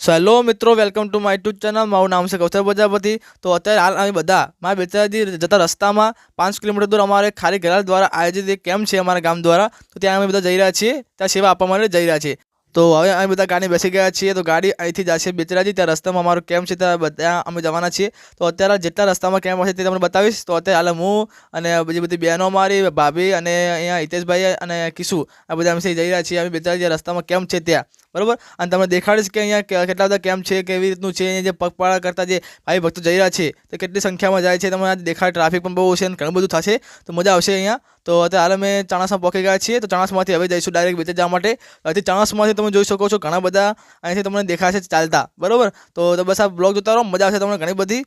સો hello મિત્રો. Welcome to my YouTube channel મારું નામ છે કૌશલ પ્રજાપતિ. તો અત્યારે હાલ અમે બધા, મારા બેચારાજી જતા રસ્તામાં પાંચ કિલોમીટર દૂર અમારે ખારી ગરાલ દ્વારા આયોજિત એક કેમ્પ છે અમારા ગામ દ્વારા. તો ત્યાં અમે બધા જઈ રહ્યા છીએ. ત્યાં સેવા આપવા માટે જઈ રહ્યા છીએ. તો હવે અમે બધા ગાડી બેસી ગયા છીએ, તો ગાડી અહીંથી જશે બેચરાજી. ત્યાં રસ્તામાં અમારો કેમ્પ છે ત્યાં બધા અમે જવાના છીએ. તો અત્યારે જેટલા રસ્તામાં કેમ્પ હશે તે તમને બતાવીશ. તો અત્યારે હાલ હું અને બીજી બધી બહેનો મારી ભાભી અને અહીંયા હિતેશભાઈ અને કિશુ, આ બધા અમે જઈ રહ્યા છીએ. અમે બેચરાજી રસ્તામાં કેમ્પ છે ત્યાં? બરાબર? અને તમને દેખાડીશ કે અહીંયા કેટલા બધા કેમ્પ છે, કેવી રીતનું છે જે પગપાળા કરતા જે ભાઈ ભક્તો જઈ રહ્યા છે, તે કેટલી સંખ્યામાં જાય છે, તમને દેખાડ ટ્રાફિક પણ બહુ છે અને ઘણું બધું થશે, તો મજા આવશે અહીંયા. તો અત્યારે હાલ અમે ચાણસમાં પહોંચી ગયા છીએ, તો ચાણસમાંથી હવે જઈશું ડાયરેક્ટ બેચે જવા માટે. અહીંથી ચાણસમાંથી તમે જોઈ શકો છો ઘણા બધા અહીંથી તમને દેખાશે ચાલતા. બરાબર? તો બસ આ બ્લોગ જોતા રહો, મજા આવશે તમને ઘણી બધી.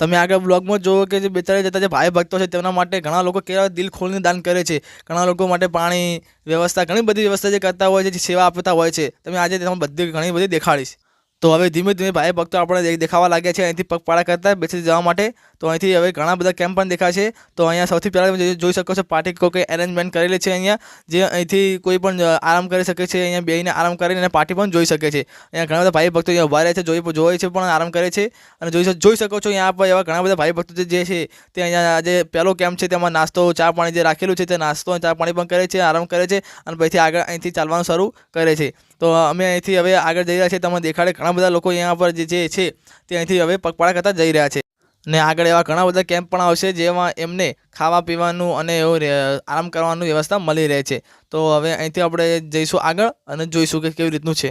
તમે આગળ બ્લોગમાં જુઓ કે જે બેચારે જતા જે ભાઈ ભક્તો છે તેમના માટે ઘણા લોકો કેવા દિલ ખોલીને દાન કરે છે. ઘણા લોકો માટે પાણી વ્યવસ્થા, ઘણી બધી વ્યવસ્થા જે કરતા હોય છે સેવા આપતા હોય છે. તમે આજે તમે બધી, ઘણી બધી દેખાડીશ. તો હવે ધીમે ધીમે ભાઈ ભક્તો આપણે દેખાવા લાગ્યા છે. અહીંથી પગપાળા કરતા બેસી જવા માટે. તો અહીંથી હવે ઘણા બધા કેમ્પ પણ દેખાશે. તો અહીંયા સૌથી પહેલાં જોઈ- શકો છો પાર્ટી કોઈ એરેન્જમેન્ટ કરેલી છે અહીંયા. જે અહીંથી કોઈ પણ આરામ કરી શકે છે. અહીંયા બેહીને આરામ કરીને પાર્ટી પણ જોઈ શકે છે. અહીંયા ઘણા બધા ભાઈ ભક્તો અહીંયા ઊભા રહે છે. જોઈ જોઈ છે પણ આરામ કરે છે. અને જોઈ જોઈ શકો છો અહીંયા પર એવા ઘણા બધા ભાઈ ભક્તો જે છે તે અહીંયા જે પહેલો કેમ્પ છે. તેમાં નાસ્તો, ચા પાણી જે રાખેલું છે તે નાસ્તો ચા પાણી પણ કરે છે, આરામ કરે છે અને પછી આગળ અહીંથી ચાલવાનું શરૂ કરે છે. તો અમે અહીંથી હવે આગળ જઈ રહ્યા છીએ. તમને દેખાડે ઘણા બધા લોકો અહીંયા પર જે જે છે, તે અહીંથી હવે પગપાળા કરતા જઈ રહ્યા છે. ને આગળ એવા ઘણા બધા કેમ્પ પણ આવશે જેમાં એમને ખાવા પીવાનું અને એવું આરામ કરવાનું વ્યવસ્થા મળી રહે છે. તો હવે અહીંથી આપણે જઈશું આગળ અને જોઈશું કે કેવી રીતનું છે.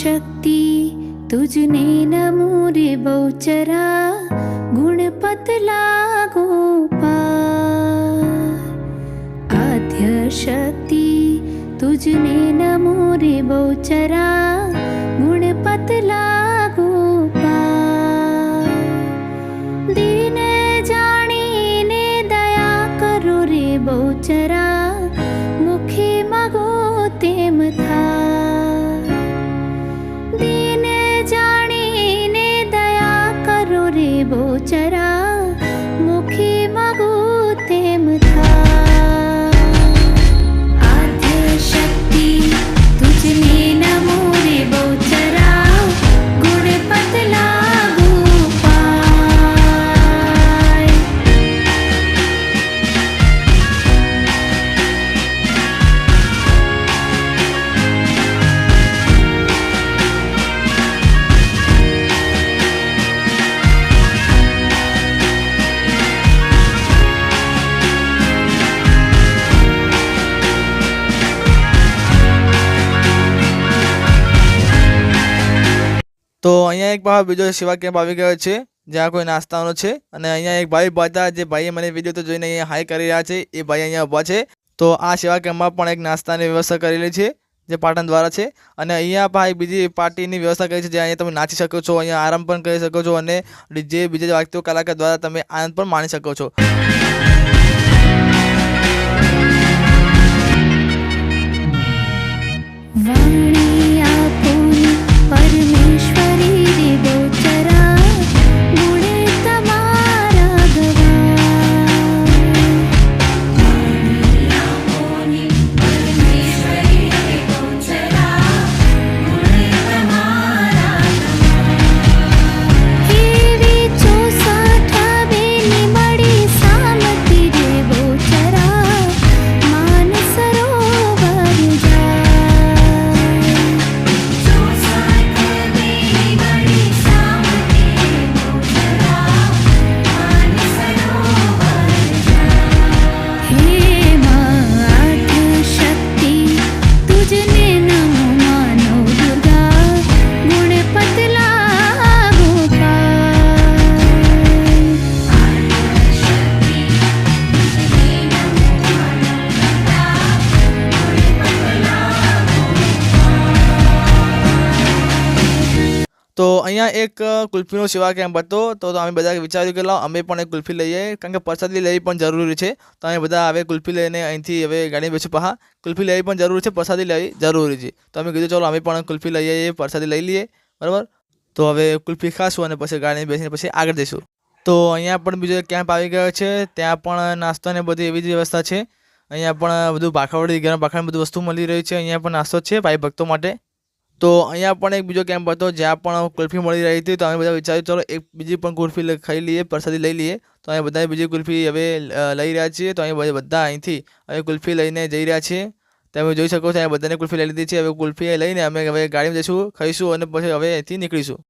शक्ति तुझने नमो रे बहुचरा गुणपतला गोपाल आद्य शक्ति रे बहुचरा गुणपतला गोपाल તેમ થા તો અહીંયા એક ભાવ બીજો સેવા કેમ્પ આવી ગયો છે, જ્યાં કોઈ નાસ્તાનો છે. અને અહીંયા એક ભાઈ હતા, જે ભાઈએ મને વીડિયો તો જોઈને અહીંયા હાઈ કરી રહ્યા છે, એ ભાઈ અહીંયા ઊભા છે. તો આ સેવા કેમ્પમાં પણ એક નાસ્તાની વ્યવસ્થા કરેલી છે, જે પાટણ દ્વારા છે. અને અહીંયા ભાઈ બીજી પાર્ટીની વ્યવસ્થા કરી છે, જ્યાં અહીંયા તમે નાચી શકો છો, અહીંયા આરામ પણ કરી શકો છો અને જે બીજા વાગતો કલાકાર દ્વારા તમે આનંદ પણ માણી શકો છો. અહીંયા એક કુલ્ફીનો સેવા કેમ્પ હતો. તો અમે બધા વિચાર્યું કે લાવ અમે પણ એક કુલ્ફી લઈએ. કારણ કે પ્રસાદી લેવી પણ જરૂરી છે. તો અમે બધા હવે કુલ્ફી લઈને અહીંથી હવે ગાડી બેસું પહા. કુલ્ફી લેવી પણ જરૂરી છે, પ્રસાદી લેવી જરૂરી છે. તો અમે કીધું, ચાલો, અમે પણ કુલ્ફી લઈ આવીએ પ્રસાદી લઈ લઈએ. બરાબર? તો હવે કુલ્ફી ખાશું અને પછી ગાડી બેસીને પછી આગળ જઈશું. તો અહીંયા પણ બીજો કેમ્પ આવી ગયો છે. ત્યાં પણ નાસ્તો ને બધી એવી જ વ્યવસ્થા છે. અહીંયા પણ બધું ભાખાવડી ગરમ ભાખાવડી બધું વસ્તુ મળી રહી છે. અહીંયા પણ નાસ્તો છે, ભાઈ ભક્તો માટે. તો અહીંયા પણ એક બીજો કેમ્પ હતો, જ્યાં પણ કુલ્ફી મળી રહી હતી, તો અમે બધા વિચાર્યું, ચલો, એક બીજી પણ કુલ્ફી ખાઈ લઈએ, પ્રસાદી લઈ લઈએ. તો અહીંયા બધા બીજી કુલ્ફી હવે લઈ રહ્યા છીએ, તો અહીંયા બધા- અહીંથી હવે કુલ્ફી લઈને જઈ રહ્યા છીએ. તમે જોઈ શકો છો, અહીંયા બધાને કુલ્ફી લઈ લીધી છે, હવે કુલ્ફી લઈને અમે હવે ગાડીમાં જઈશું, ખાઈશું અને પછી હવે અહીંથી નીકળીશું.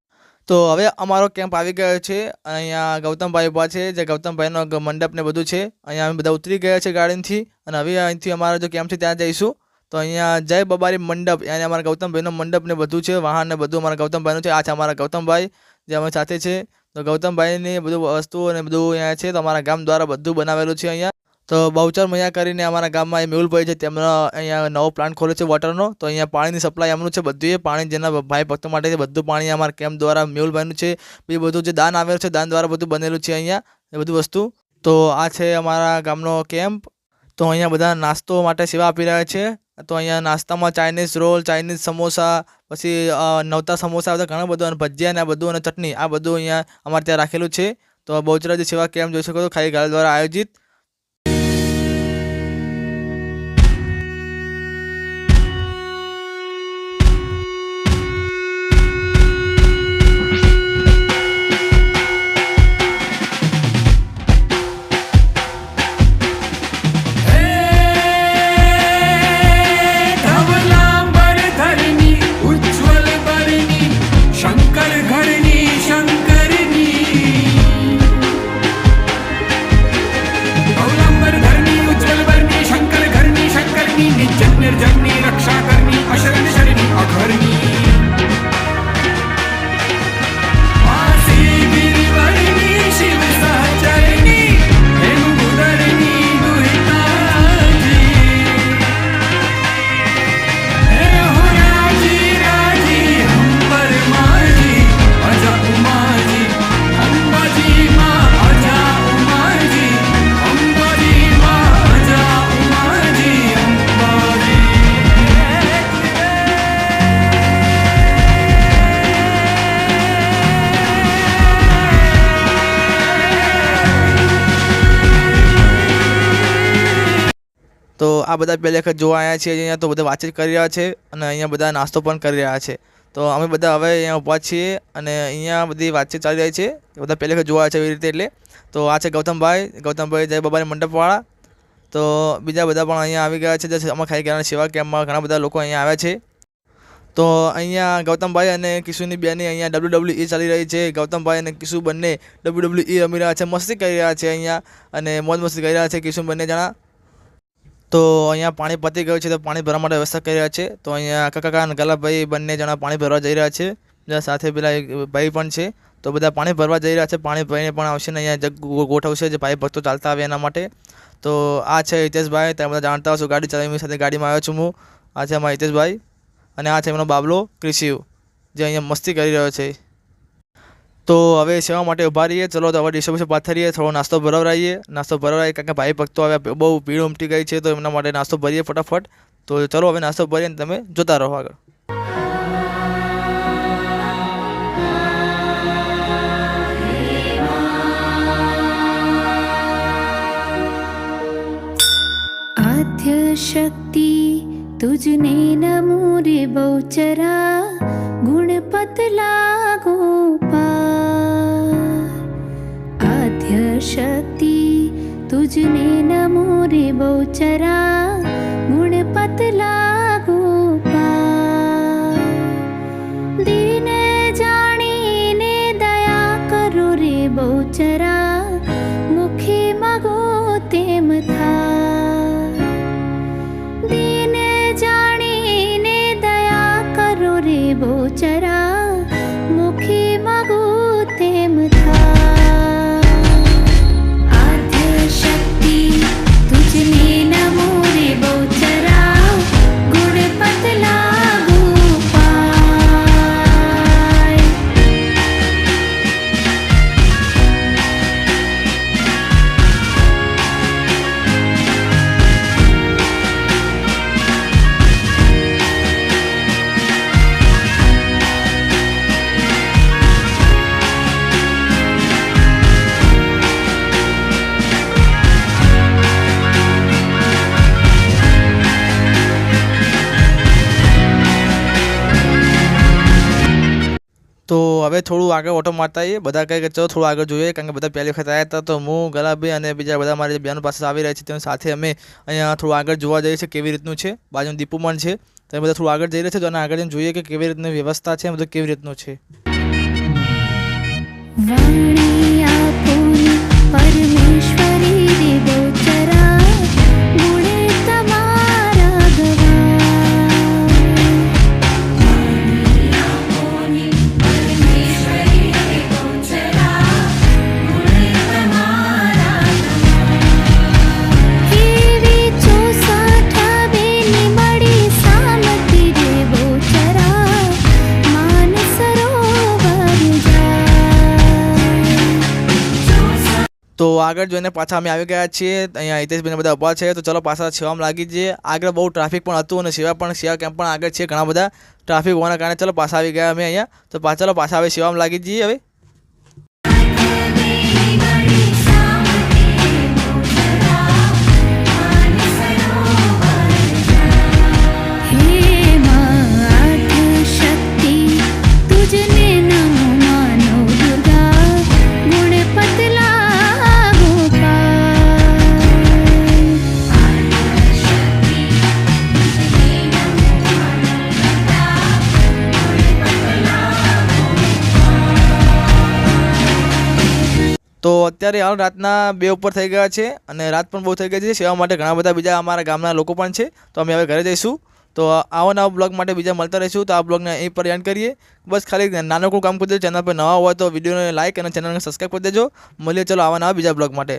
તો હવે અમારો કેમ્પ આવી ગયો છે, અહીંયા ગૌતમભાઈ ઊભા છે, જે ગૌતમભાઈનો મંડપ ને બધું છે, અહીંયા અમે બધા ઉતરી ગયા છે ગાડીથી, અને હવે અહીંથી અમારો જો કેમ્પ છે, ત્યાં જઈશું. તો અહીંયા જય બબારી મંડપ. અહીંયા અમારા ગૌતમભાઈનો મંડપ ને બધું છે, વાહન ને બધું અમારા ગૌતમભાઈનું છે. આ છે અમારા ગૌતમભાઈ, જે અમે સાથે છે. તો ગૌતમભાઈની બધું વસ્તુઓ અને બધું અહીંયા છે. તો અમારા ગામ દ્વારા બધું બનાવેલું છે અહીંયા. તો બહુચર મૈયા કરીને અમારા ગામમાં એ મેહુલભાઈ છે, તેમનો અહીંયા નવો પ્લાન્ટ ખોલ્યો છે વોટરનો. તો અહીંયા પાણીની સપ્લાય એમનું છે બધું એ પાણી જેના ભાઈ ભક્તો માટે છે, બધું પાણી અમારા કેમ્પ દ્વારા મેહુલભાઈનું છે. બી બધું જે દાન આવેલું છે, દાન દ્વારા બધું બનેલું છે અહીંયા, એ બધું વસ્તુ. તો આ છે અમારા ગામનો કેમ્પ. તો અહીંયા બધા નાસ્તો માટે સેવા આપી રહ્યા છે. તો અહીંયા નાસ્તામાં ચાઇનીઝ રોલ ચાઇનીઝ સમોસા, પછી નવતા સમોસા બધા ઘણા બધું, અને ભજીયા ને આ બધું, અને ચટણી, આ બધું અહીંયા અમારે ત્યાં રાખેલું છે. તો બહુચરાજી સેવા કેમ્પ જોઈ શકો છો? ખાઈ ગાળ દ્વારા આયોજિત. તો આ બધા પહેલી વખત જોવા આવ્યા છીએ અહીંયા તો બધા વાતચીત કરી રહ્યા છે અને અહીંયા બધા નાસ્તો પણ કરી રહ્યા છે. તો અમે બધા હવે અહીંયા ઊભા છીએ અને અહીંયા બધી વાતચીત ચાલી રહી છે. બધા પહેલી વખત જોવા છે એવી રીતે એટલે. તો આ છે ગૌતમભાઈ. ગૌતમભાઈ જય બાબાની મંડપવાળા. તો બીજા બધા પણ અહીંયા આવી ગયા છે. જે અમારા ખાઈ ગયા સેવા કેમ્પમાં ઘણા બધા લોકો અહીંયા આવ્યા છે. તો અહીંયા ગૌતમભાઈ અને કિશુની બેની અહીંયા ડબલ્યુ ડબલ્યુ ચાલી રહી છે. ગૌતમભાઈ અને કિશુ બંને ડબલ્યુ ડબલ્યુ રમી રહ્યા છે. મસ્તી કરી રહ્યા છે અહીંયા અને મોજ મસ્તી કરી રહ્યા છે. કિશુ બંને જણા. તો અહીંયા પાણી પતી ગયું છે, તો પાણી ભરવા માટે વ્યવસ્થા કરી રહ્યા છે. તો અહીંયા કાકા અને ગલાભાઈ બંને જણા પાણી ભરવા જઈ રહ્યા છે. બીજા સાથે પેલા એક ભાઈ પણ છે. તો બધા પાણી ભરવા જઈ રહ્યા છે. પાણી ભરીને પણ આવશે ને અહીંયા જગ ગોઠવશે જે ભાઈ ભક્તો ચાલતા આવે એના માટે. તો આ છે હિતેશભાઈ, તમે બધા જાણતા હશો. ગાડી ચલાવી સાથે ગાડીમાં આવ્યો છું હું. આ છે અમારા હિતેશભાઈ. અને આ છે એમનો બાબલો ક્રિશિવ જે અહીંયા મસ્તી કરી રહ્યો છે. તો હવે સેવા માટે ઊભા રહીએ. ચલો તો હવે ડિશો વિશે પાછા થોડો નાસ્તો ભરવરાઈએ. નાસ્તો ભરવરાઈએ કારણ કે ભાઈ ભક્તો હવે બહુ ભીડ ઉમટી ગઈ છે તો એમના માટે નાસ્તો ભરીએ ફટાફટ. તો ચલો હવે નાસ્તો ભરીએ ને તમે જોતા રહો આગળ. શક્તિ તુજને નમો રે બહુચરા ગુણપત લાગો પા तुझने नमो रे बहुचरा હવે થોડું આગળ ઓટો મારતા આવીએ. બધા કંઈ ચલો થોડું આગળ જોઈએ, કારણ કે બધા પહેલી વખત આવ્યા હતા તો હું ગલાભાઈ અને બીજા બધા મારી બેન પાસે આવી રહ્યા છે, તેની સાથે અમે અહીંયા થોડું આગળ જોવા જઈએ છીએ કેવી રીતનું છે. બાજુમાં દીપુ પણ છે. તો બધા થોડું આગળ જઈ રહ્યા છે તો અને આગળ જઈને જોઈએ કે કેવી રીતની વ્યવસ્થા છે બધું કેવી રીતનું છે. આગળ જોઈને પાછા અમે આવી ગયા છીએ. અહીંયા હિતેશભાઈને બધા ઊભા છે. તો ચલો પાછા સેવામાં લાગી જઈએ. આગળ બહુ ટ્રાફિક પણ હતું અને સેવા પણ, સેવા કેમ્પ પણ આગળ છે ઘણા બધા. ટ્રાફિક હોવાના કારણે ચલો પાછા આવી ગયા અમે અહીંયા. તો પાછા ચલો પાછા હવે સેવામાં લાગી જઈએ હવે. અત્યારે હાલ રાતના બે ઉપર થઈ ગયા છે અને રાત પણ બહુ થઈ ગઈ છે. સેવા માટે ઘણા બધા બીજા અમારા ગામના લોકો પણ છે. તો અમે હવે ઘરે જઈશું. તો આવા નવા બ્લોગ માટે બીજા મળતા રહીશું. તો આ બ્લોગને અહીં પર એન્ડ કરીએ. બસ ખાલી નાનકડું કામ કરી દેજો ચેનલ પર નવા હોય તો વિડીયોને લાઇક અને ચેનલને સબસ્ક્રાઈબ કરી દેજો. મળીએ, ચલો આવા નવા બીજા બ્લોગ માટે.